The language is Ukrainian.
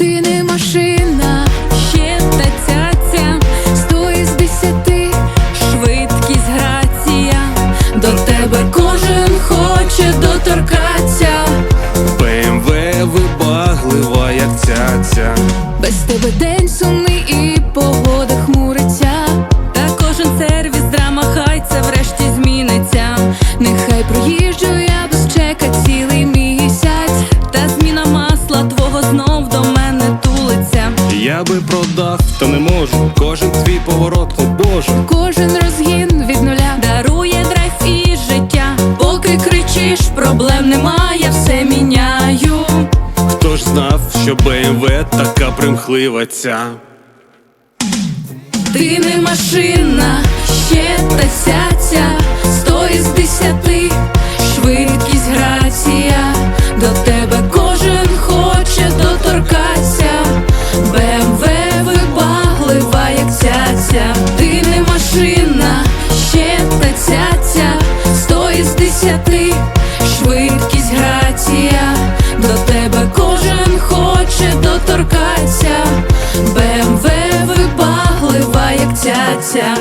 Ти не машина, ще та цяця, сто із десяти, швидкість грація, до тебе кожен хоче доторкаться, БМВ вибаглива, як цяця. без тебе день сумний і погода хмуриться. Та кожен сервіс драма, хай це врешті зміниться. Нехай проїжджу я без чека цілий знов до мене тулиться. Я би продав, та не можу. Кожен твій поворот, о Боже. Кожен розгін від нуля дарує драйв і життя. Поки кричиш, проблем немає, все міняю. Хто ж знав, що БМВ така примхлива ця? Ти не машина, ще та сяця, із швидкість грація, до тебе кожен хоче доторкатися, БМВ вибаглива, як цяця.